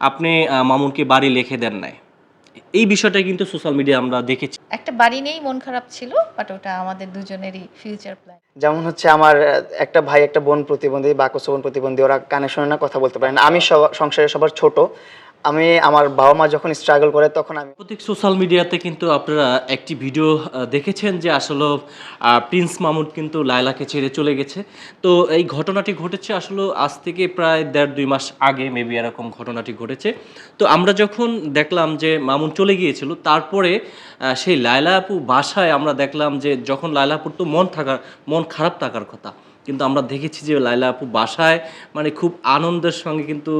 আপনি মামুনকে বাড়ি লিখে দেন নাই। এই বিষয়টা কিন্তু সোশ্যাল মিডিয়া আমরা দেখেছি। একটা বাড়ি নেই মন খারাপ ছিল বাট ওটা আমাদের দুজনেরই ফিউচার প্ল্যান যেমন হচ্ছে আমার একটা ভাই একটা বোন প্রতিবন্ধী বা বোন প্রতিবন্ধী ওরা কানে শুনে না কথা বলতে পারে না। আমি সব- সংসারে সবার ছোট। আমি আমার বাবা মা যখন স্ট্রাগল করে, তখন আমি প্রত্যেক সোশ্যাল মিডিয়াতে কিন্তু আপনারা একটি ভিডিও দেখেছেন যে আসলে প্রিন্স মামুন কিন্তু লায়লাকে ছেড়ে চলে গেছে। তো এই ঘটনাটি ঘটেছে আসলে আজ থেকে প্রায় দেড় দুই মাস আগে মেবি এরকম ঘটনাটি ঘটেছে। তো আমরা যখন দেখলাম যে মামুন চলে গিয়েছিল, তারপরে সেই লায়লা আপু বাসায় আমরা দেখলাম যে যখন লায়লা আপুর তো মন থাকার মন খারাপ থাকার কথা কিন্তু আমরা দেখেছি যে লাইলা আপু বাসায় মানে খুব আনন্দের সঙ্গে কিন্তু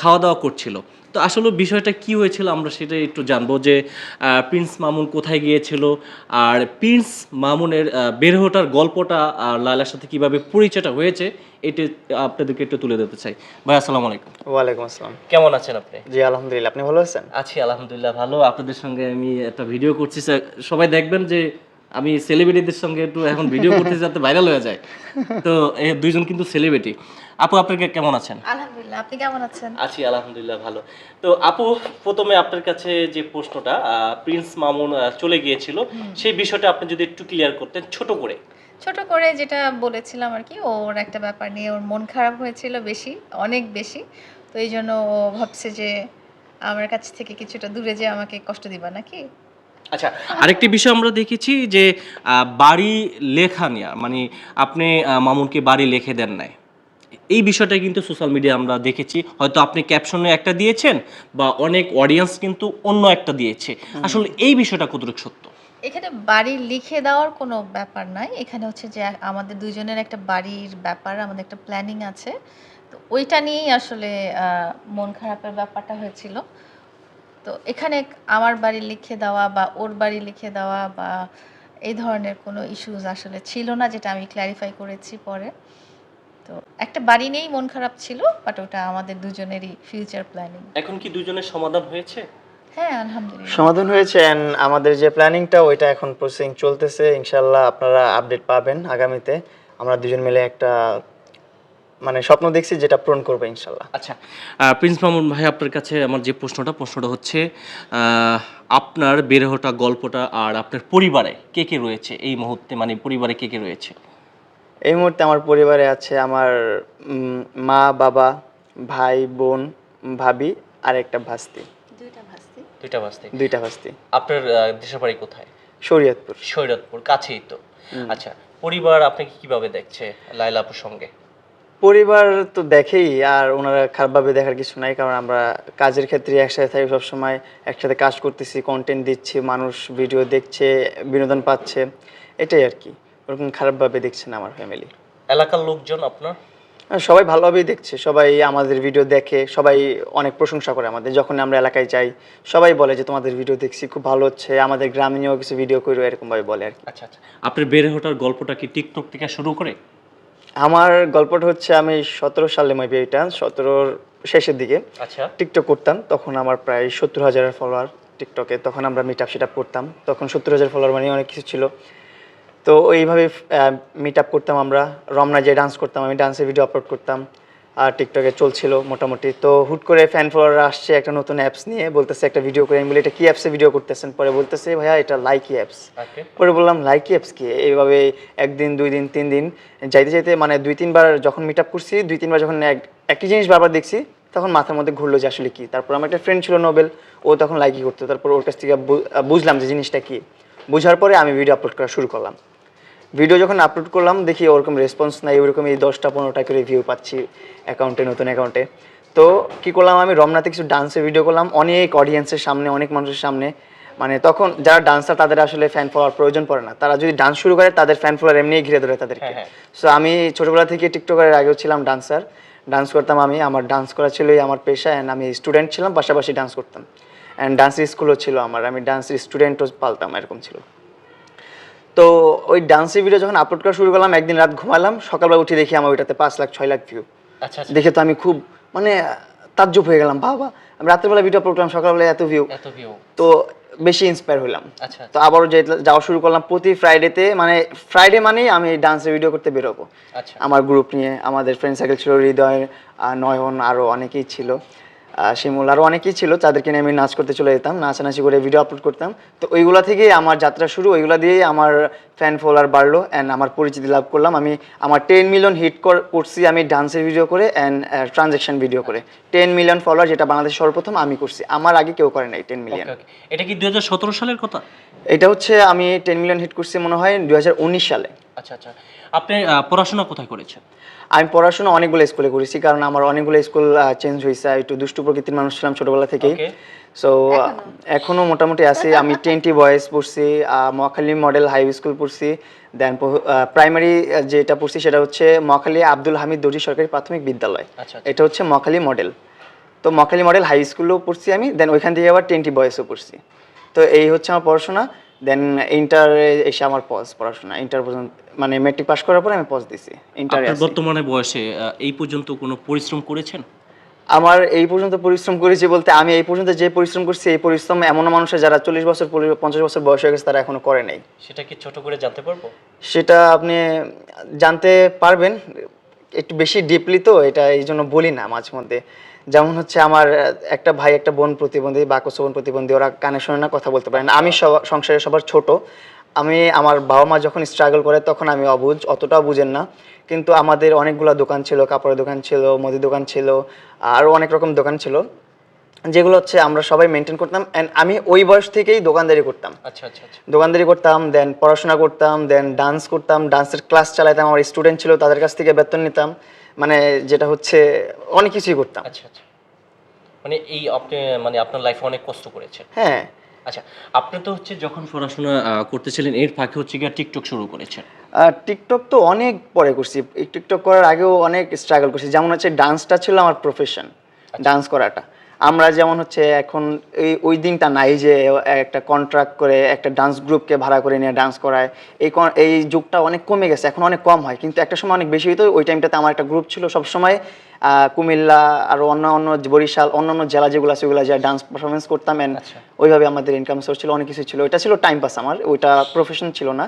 খাওয়া দাওয়া করছিল। তো আসলে বিষয়টা কি হয়েছিল আমরা সেটা একটু জানব যে প্রিন্স মামুন কোথায় গিয়েছিল আর প্রিন্স মামুনের বের হওয়ার গল্পটা আর লাইলার সাথে কীভাবে পরিচয়টা হয়েছে এটা আপনাদেরকে একটু তুলে দিতে চাই। ভাই আসসালামু আলাইকুম। ওয়ালাইকুম আসসালাম। কেমন আছেন আপনি? জি আলহামদুলিল্লাহ। আপনি ভালো আছেন? আছি আলহামদুলিল্লাহ ভালো। আপনাদের সঙ্গে আমি একটা ভিডিও করছি। স্যার, সবাই দেখবেন যে আমি সেলিব্রিটিদের সঙ্গে একটু এখন ভিডিও করতে যাতে ভাইরাল হয়ে যায়। তো এই দুইজন কিন্তু সেলিব্রিটি আপু আপনাকে কেমন আছেন? আলহামদুলিল্লাহ আপনি কেমন আছেন? আছি আলহামদুলিল্লাহ ভালো। তো আপু প্রথমে আপনার কাছে যে প্রশ্নটা প্রিন্স মামুন চলে গিয়েছিল সেই বিষয়টা আপনি যদি একটু ক্লিয়ার করতেন ছোট করে। ছোট করে যেটা বলেছিলাম আর কি ওর একটা ব্যাপার নিয়ে ওর মন খারাপ হয়েছিল বেশি অনেক বেশি। তো এই জন্য ও ভাবছে যে আমার কাছ থেকে কিছুটা দূরে যে আমাকে কষ্ট দিবা নাকি? আচ্ছা আরেকটি বিষয় আমরা দেখেছি যে বাড়ি লেখা নেওয়া মানে আপনি মামুনকে বাড়ি লিখে দেন নাই। এই বিষয়টা কিন্তু সোশ্যাল মিডিয়া আমরা দেখেছি। হয়তো আপনি ক্যাপশনে একটা দিয়েছেন বা অনেক অডিয়েন্স কিন্তু অন্য একটা দিয়েছে। আসলে এই বিষয়টা কতটুকু সত্য? এখানে বাড়ি লিখে দেওয়ার কোনো ব্যাপার নাই। এখানে হচ্ছে যে আমাদের দুজনের একটা বাড়ির ব্যাপার আমাদের একটা প্ল্যানিং আছে। তো ওইটা নিয়েই আসলে মন খারাপের ব্যাপারটা হয়েছিল। তো এখানে আমার বাড়ি লিখে দেওয়া বা ওর বাড়ি লিখে দেওয়া বা এই ধরনের কোনো ইস্যুস আসলে ছিল না যেটা আমি ক্ল্যারিফাই করেছি পরে। তো একটা বাড়ি নিয়েই মন খারাপ ছিল বাট ওটা আমাদের দুজনেরই ফিউচার প্ল্যানিং এখন কি দুজনের সমাধান হয়েছে? হ্যাঁ আলহামদুলিল্লাহ। সমাধান হয়েছে and আমাদের যে প্ল্যানিংটা ওইটা এখন প্রসেসিং চলতেছে। ইনশাল্লাহ আপনারা আপডেট পাবেন আগামীতে। আমরা দুজন মিলে একটা মানে স্বপ্ন দেখছি যেটা পূরণ করব ইনশাল্লাহ। আচ্ছা আহ, প্রিন্স মামুন ভাই আপনার কাছে আমার যে প্রশ্নটা প্রশ্নটা হচ্ছে আপনার বের হওয়াটা গল্পটা আর আপনার পরিবারে কে কে রয়েছে এই মুহূর্তে? মানে পরিবারে কে কে রয়েছে? এই মুহূর্তে আমার পরিবারে আছে আমার মা বাবা ভাই বোন ভাবি আর একটা ভাস্তি। দুইটা ভাস্তি। দুইটা ভাস্তি। আপনার দেশের বাড়ি কোথায়? শরীয়তপুর। সৈরতপুর কাছেই তো। আচ্ছা পরিবার আপনাকে কীভাবে দেখছে লাইলা আপুর সঙ্গে? পরিবার তো দেখেই আর ওনারা খারাপভাবে দেখার কিছু নাই কারণ আমরা কাজের ক্ষেত্রে একসাথে থাকি সবসময় একসাথে কাজ করতেছি কন্টেন্ট দিচ্ছি মানুষ ভিডিও দেখছে বিনোদন পাচ্ছে এটাই আর কি। ওরকম খারাপভাবে দেখছে না আমার ফ্যামিলি এলাকার লোকজন আপনার? সবাই ভালোভাবেই দেখছে সবাই আমাদের ভিডিও দেখে সবাই অনেক প্রশংসা করে আমাদের যখন আমরা এলাকায় যাই সবাই বলে যে তোমাদের ভিডিও দেখছি খুব ভালো হচ্ছে আমাদের গ্রামে নিয়েও কিছু ভিডিও করো এরকমভাবে বলে আর কি। আচ্ছা আচ্ছা। আপনার বেড়ে ওঠার গল্পটা কি টিকটক থেকে শুরু করে? আমার গল্পটা হচ্ছে আমি সতেরো সালে মেবি এটা সতেরোর শেষের দিকে আচ্ছা। টিকটক করতাম তখন আমার প্রায় সত্তর হাজারের ফলোয়ার টিকটকে তখন আমরা মিট আপ সেট করতাম তখন সত্তর হাজার ফলোয়ার মানে অনেক কিছু ছিল। তো ওইভাবে মিট আপ করতাম আমরা রমনা যে ডান্স করতাম আমি ডান্সের ভিডিও আপলোড করতাম। টিকটকে চলছিল মোটামুটি। তো হুট করে ফ্যান ফলোয়ার আসছে একটা নতুন অ্যাপস নিয়ে বলতেছে একটা ভিডিও করে। আমি বলি এটা কি অ্যাপসে ভিডিও করতেছেন? পরে বলতেছে ভাইয়া এটা লাইকি অ্যাপস পরে বললাম লাইকি অ্যাপস কি? এইভাবে একদিন দুই দিন তিন দিন যাইতে যাইতে মানে দুই তিনবার যখন মিট আপ করছি দুই তিনবার যখন এক- একই জিনিস বারবার দেখছি তখন মাথার মধ্যে ঘুরলো যে আসলে কি। তারপর আমার একটা ফ্রেন্ড ছিল নোবেল ও তখন লাইকি করতো। তারপর ওর কাছ থেকে বুঝলাম যে জিনিসটা কি। বুঝার পরে আমি ভিডিও আপলোড করা শুরু করলাম। ভিডিও যখন আপলোড করলাম দেখি ওরকম রেসপন্স নাই ওরকম এই দশটা পনেরোটা করে ভিউ পাচ্ছি অ্যাকাউন্টে নতুন অ্যাকাউন্টে তো কি করলাম আমি? রমনাতে কিছু ডান্সের ভিডিও করলাম অনেক অডিয়েন্সের সামনে অনেক মানুষের সামনে। মানে তখন যারা ডান্সার তাদের আসলে ফ্যান ফলোয়ার প্রয়োজন পড়ে না। তারা যদি ডান্স শুরু করে তাদের ফ্যান ফলোয়ার এমনিই ঘিরে ধরে তাদেরকে। হ্যাঁ, হ্যাঁ। সো আমি ছোটবেলা থেকে টিকটকের আগেও ছিলাম ডান্সার ডান্স করতাম আমি আমার ডান্স করা ছিলই আমার পেশা অ্যান্ড আমি স্টুডেন্ট ছিলাম পাশাপাশি ডান্স করতাম। অ্যান্ড ডান্স স্কুলও ছিল আমার আমি ডান্স স্টুডেন্টও পালতাম এরকম ছিল। তো ওই ডান্সের ভিডিও যখন আপলোড করা শুরু করলাম একদিন রাত ঘুমালাম সকালবেলা উঠে দেখি আমার ওইটাতে পাঁচ লাখ ছয় লাখ ভিউ আচ্ছা আচ্ছা। দেখে তো আমি খুব মানে তাজ্জব হয়ে গেলাম বাবা। আমি রাত্রেবেলা ভিডিও আপলোড করলাম সকালবেলা এত ভিউ এত ভিউ তো বেশি ইন্সপায়ার হলাম। আচ্ছা তো আবারও যে যাওয়া শুরু করলাম প্রতি ফ্রাইডেতে মানে ফ্রাইডে মানেই আমি ডান্সের ভিডিও করতে বেরোবো। আচ্ছা। আমার গ্রুপ নিয়ে আমাদের ফ্রেন্ড সার্কেল ছিল হৃদয় নয়ন আরও অনেকেই ছিল। শিমুল। আরও অনেকেই ছিল তাদেরকে নিয়ে আমি নাচ করতে চলে যেতাম নাচানাচি করে ভিডিও আপলোড করতাম। তো ওইগুলা থেকেই আমার যাত্রা শুরু ওইগুলা দিয়েই আমার ফ্যান ফলোয়ার বাড়লো অ্যান্ড আমার পরিচিতি লাভ করলাম। আমি আমার টেন মিলিয়ন হিট করছি আমি ডান্সের ভিডিও করে অ্যান্ড ট্রানজ্যাকশন ভিডিও করে। টেন মিলিয়ন ফলোয়ার যেটা বাংলাদেশ সর্বপ্রথম আমি করছি। আমার আগে কেউ করে নাই টেন মিলিয়ন. এটা কি দুই হাজার সতেরো সালের কথা? এটা হচ্ছে আমি টেন মিলিয়ন হিট করছি মনে হয় দুই হাজার উনিশ সালে। আচ্ছা আচ্ছা। আপনি পড়াশোনা কোথায় করেছেন? আমি পড়াশোনা অনেকগুলো স্কুলে করেছি কারণ আমার অনেকগুলো স্কুল চেঞ্জ হয়েছে। একটু দুষ্টু প্রকৃতির মানুষ ছিলাম ছোটবেলা থেকেই। সো এখনও? মোটামুটি আছি। আমি টেন্টি বয়েজ পড়ছি মহাখালী মডেল হাই স্কুল পড়ছি। দেন প্রাইমারি যেটা পড়ছি সেটা হচ্ছে মহাখালী আব্দুল হামিদ দর্জি সরকারি প্রাথমিক বিদ্যালয়। আচ্ছা, আচ্ছা। এটা হচ্ছে মহাখালী মডেল তো মহাখালী মডেল হাই স্কুলেও পড়ছি আমি দেন ওইখান থেকে আবার টেনটি বয়েসও পড়ছি। তো এই হচ্ছে আমার পড়াশোনা। দেন ইন্টারে এসে আমার পজ পড়াশোনা। ইন্টার পর্যন্ত মানে মেট্রিক পাস করার পরে আমি পজ দিছি। ইন্টারে বর্তমানে বয়সে এই পর্যন্ত কোনো পরিশ্রম করেছেন? আমার এই পর্যন্ত পরিশ্রম করেছি বলতে আমি এই পর্যন্ত যে পরিশ্রম করছি এই পরিশ্রম এমন মানুষের যারা চল্লিশ বছর পঞ্চাশ বছর বয়স হয়ে গেছে তারা এখনও করে নাই। সেটা কি ছোট করে জানতে পারব? সেটা আপনি জানতে পারবেন। একটু বেশি ডিপলি তো, এটা এই জন্য বলি না মাঝে মধ্যে। যেমন হচ্ছে আমার একটা ভাই, একটা বোন প্রতিবন্ধী, বা বোন প্রতিবন্ধী, ওরা কানে শোনে না, কথা বলতে পারে না। আমি সংসারে সবার ছোট। আমি, আমার বাবা মা যখন স্ট্রাগল করে, তখন আমি অবুঝ অতটাও বুঝেন না। কিন্তু আমাদের অনেকগুলো দোকান ছিল, কাপড়ের দোকান ছিল মুদি দোকান ছিল, আরও অনেক রকম দোকান ছিল। যেগুলো হচ্ছে আমরা সবাই মেনটেন করতাম অ্যান্ড আমি ওই বয়স থেকেই দোকানদারি করতাম। আচ্ছা আচ্ছা আচ্ছা। দোকানদারি করতাম দেন পড়াশোনা করতাম দেন ডান্স করতাম ডান্সের ক্লাস চালাতাম আমার স্টুডেন্ট ছিল তাদের কাছ থেকে বেতন নিতাম মানে যেটা হচ্ছে অনেক কিছুই করতাম। আচ্ছা আচ্ছা। মানে এই আপনি মানে আপনার লাইফে অনেক কষ্ট করেছেন। হ্যাঁ। আচ্ছা আপনি তো হচ্ছে যখন পড়াশোনা করতেছিলেন এর ফাঁকে হচ্ছে গিয়ে টিকটক শুরু করেছেন। টিকটক তো অনেক পরে করছি। টিকটক করার আগেও অনেক স্ট্রাগল করছি। যেমন হচ্ছে ডান্সটা ছিল আমার প্রফেশন ডান্স করাটা। আমরা যেমন হচ্ছে এখন এই ওই দিনটা নাই যে একটা কন্ট্রাক্ট করে একটা ডান্স গ্রুপকে ভাড়া করে নিয়ে ডান্স করায় এই এই যুগটা অনেক কমে গেছে এখন অনেক কম হয়। কিন্তু একটা সময় অনেক বেশি হতো ওই টাইমটাতে আমার একটা গ্রুপ ছিল সবসময় কুমিল্লা আর অন্য অন্য বরিশাল অন্য অন্য জেলা যেগুলো আছে ওগুলো যায় ডান্স পারফরমেন্স করতাম অ্যান্ড আচ্ছা। ওইভাবে আমাদের ইনকাম সোর্স ছিল অনেক কিছু ছিল। ওইটা ছিল টাইম পাস আমার ওইটা প্রফেশন ছিল না।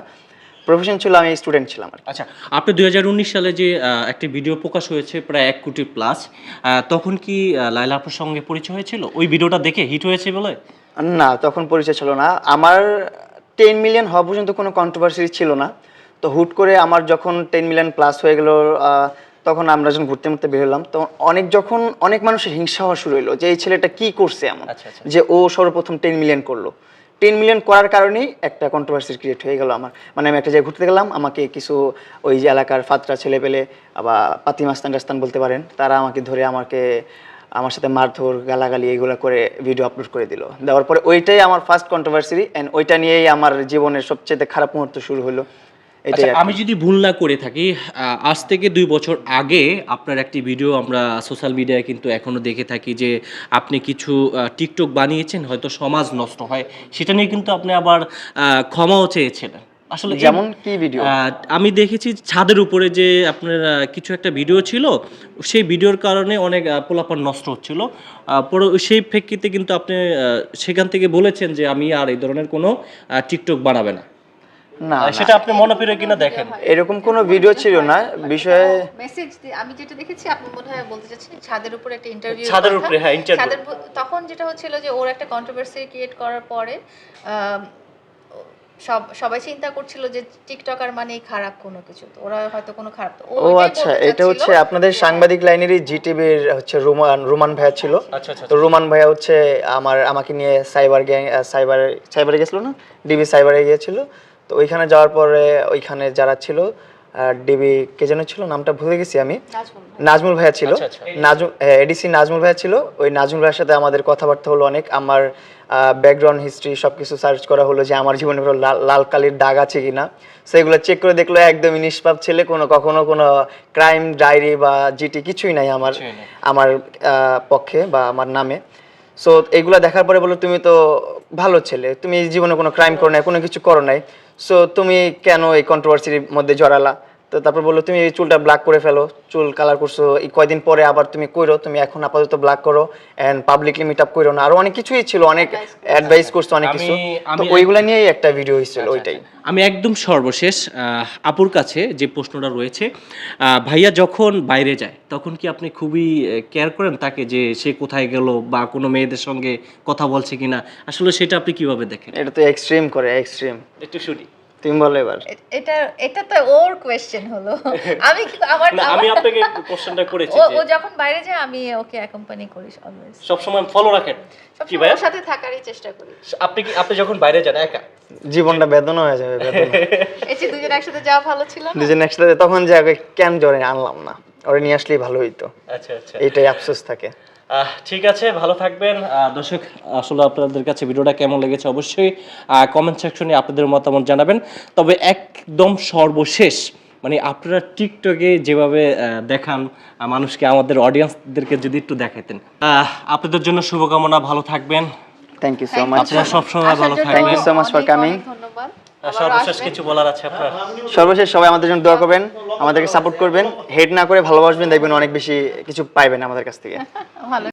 প্রফেশন ছিল আমি স্টুডেন্ট ছিলাম আর আচ্ছা আপনি দু হাজার উনিশ সালে যে একটি ভিডিও প্রকাশ হয়েছে প্রায় এক কোটি প্লাস তখন কি লায়লা আপুর সঙ্গে পরিচয় হয়েছিল? ওই ভিডিওটা দেখে হিট হয়েছে বলে? না তখন পরিচয় ছিল না। আমার টেন মিলিয়ন হওয়া পর্যন্ত কোনো কন্ট্রোভার্সি ছিল না। তো হুট করে আমার যখন টেন মিলিয়ন প্লাস হয়ে গেল তখন আমরা যখন ঘুরতে ঘুরতে বের হলাম তখন অনেক যখন অনেক মানুষের হিংসা হওয়া শুরু হলো যে এই ছেলেটা কি করছে এমন? আচ্ছা, আচ্ছা। যে ও সর্বপ্রথম টেন মিলিয়ন করল। টেন মিলিয়ন করার কারণেই একটা কন্ট্রোভার্সি ক্রিয়েট হয়ে গেল আমার। মানে আমি একটা জায়গায় ঘুরতে গেলাম, আমাকে কিছু ওই যে এলাকার ফাতরা ছেলে পেলে বা পাতি মাস্তান টাস্তান বলতে পারেন, তারা আমাকে ধরে আমাকে, আমার সাথে মারধর, গালাগালি এইগুলো করে ভিডিও আপলোড করে দিল। দেওয়ার পরে ওইটাই আমার ফার্স্ট কন্ট্রোভার্সি অ্যান্ড ওইটা নিয়েই আমার জীবনের সবচেয়ে খারাপ মুহূর্ত শুরু হলো। আচ্ছা। আমি যদি ভুল না করে থাকি আজ থেকে দুই বছর আগে আপনার একটি ভিডিও আমরা সোশ্যাল মিডিয়ায় কিন্তু এখনও দেখে থাকি যে আপনি কিছু টিকটক বানিয়েছেন হয়তো সমাজ নষ্ট হয়। সেটা নিয়ে কিন্তু আপনি আবার ক্ষমাও চেয়েছিলেন আসলে যেমন কি ভিডিও আমি দেখেছি ছাদের উপরে যে আপনার কিছু একটা ভিডিও ছিল সেই ভিডিওর কারণে অনেক পোলাপান নষ্ট হচ্ছিল। পরে সেই প্রেক্ষিতে কিন্তু আপনি সেখান থেকে বলেছেন যে আমি আর এই ধরনের কোনো টিকটক বানাবে না। না সেটা আপনি মনে কিনা দেখেন। এরকম কোনো ভিডিও ছিল না। বিষয়ে মেসেজ আমি যেটা দেখেছি আপনি মনে হয় বলতে চাচ্ছেন ছাদের উপরে একটা ইন্টারভিউ ছাদের উপরে, হ্যাঁ, উপর- তখন যেটা হচ্ছিল যে ওর একটা কন্ট্রোভার্সি ক্রিয়েট করার পরে সব সবাই চিন্তা করছিল যে টিকটকার মানেই খারাপ কোনো কিছু। তো ওরা হয়তো কোনো খারাপ ও আচ্ছা এটা হচ্ছে আপনাদের সাংবাদিক লাইনেরই জিটিভির হচ্ছে রোমান রোমান ভাইয়া ছিল। আচ্ছা আচ্ছা তো রোমান ভাইয়া হচ্ছে আমার আমাকে নিয়ে সাইবার গ্যাং সাইবার সাইবারে গেছিল না? ডিবি সাইবারে গিয়েছিল। তো ওইখানে যাওয়ার পরে ওইখানে যারা ছিল ডিবি কে যেন ছিল? নামটা ভুলে গেছি আমি। নাজমুল ভাইয়া ছিল। আচ্ছা, আচ্ছা। নাজমুল এডিসি নাজমুল ভাইয়া ছিল। ওই নাজমুল ভাইয়ের সাথে আমাদের কথাবার্তা হলো অনেক। আমার ব্যাকগ্রাউন্ড হিস্ট্রি সব কিছু সার্চ করা হলো যে আমার জীবনে কোনো লাল লাল কালির দাগ আছে কিনা। সেগুলো চেক করে দেখল একদমই নিষ্পাপ ছেলে কোনো কখনো কোনো ক্রাইম ডায়েরি বা জিটি কিছুই নাই আমার আমার পক্ষে বা আমার নামে। সো এগুলো দেখার পরে বলল তুমি তো ভালো ছেলে। তুমি জীবনে কোনো ক্রাইম করো নাই কোনো কিছু করো নাই। সো তুমি কেন এই কন্ট্রোভার্সির মধ্যে জড়ালা? তো তারপর বলল তুমি এই চুলটা ব্ল্যাক করে ফেলো চুল কালার করছ এই কয়দিন পরে আবার তুমি কইরো তুমি এখন আপাতত ব্ল্যাক করো এন্ড পাবলিকলি মিট আপ করো না। আরও অনেক কিছুই ছিল অনেক অ্যাডভাইস করছ। অনেক কিছু। তো ওইগুলা নিয়েই একটা ভিডিও হয়েছিল ওইটাই। আমি একদম সর্বশেষ আপুর কাছে যে প্রশ্নটা রয়েছে ভাইয়া যখন বাইরে যায় তখন কি আপনি খুবই কেয়ার করেন তাকে যে সে কোথায় গেল বা কোনো মেয়েদের সঙ্গে কথা বলছে কিনা? আসলে সেটা আপনি কীভাবে দেখেন? এটা তো এক্সট্রিম করে এক্সট্রিম একটু শুনি। তুমি বলো এবার। এটা এটা তো ওর কোয়েশ্চেন হলো। আমি কি আমার আমি আপনাকে কোশ্চেনটা করেছি ও যখন বাইরে যায় আমি ওকে অ্যাকম্পানি করি অলওয়েজ সব সময় ফলো রাখেন কি ওর সাথে থাকারই চেষ্টা করি। আপনি কি আপনি যখন বাইরে যান একা? জীবনটা বেদনা হয়ে যাবে বেদনা। এই যে দুজন একসাথে যাওয়া ভালো ছিল না? দুজন একসাথে তখন যে কেন জ্বরে আনলাম না? ওরে নিয়ে আসলেই ভালো হইতো। আচ্ছা আচ্ছা। এইটাই আফসোস থাকে। ঠিক আছে ভালো থাকবেন। দর্শক আসলে আপনাদের কাছে ভিডিওটা কেমন লেগেছে অবশ্যই কমেন্ট সেকশনে আপনাদের মতামত জানাবেন। তবে একদম সর্বশেষ মানে আপনারা টিকটকে যেভাবে দেখান মানুষকে আমাদের অডিয়েন্সদেরকে যদি একটু দেখাতেন আহ, আপনাদের জন্য শুভকামনা ভালো থাকবেন। থ্যাংক ইউ সো মাচ আপনারা সবসময় ভালো থাকবেন। অনেক coming. অনেক ধন্যবাদ। আহ, আবারও সর্বশেষ কিছু বলার আছে আপনার। সর্বশেষ সবাই আমাদের জন্য দোয়া করবেন। আমাদেরকে সাপোর্ট করবেন। হেড না করে ভালোবাসবেন, দেখবেন অনেক বেশি কিছু পাইবেন আমাদের কাছ থেকে।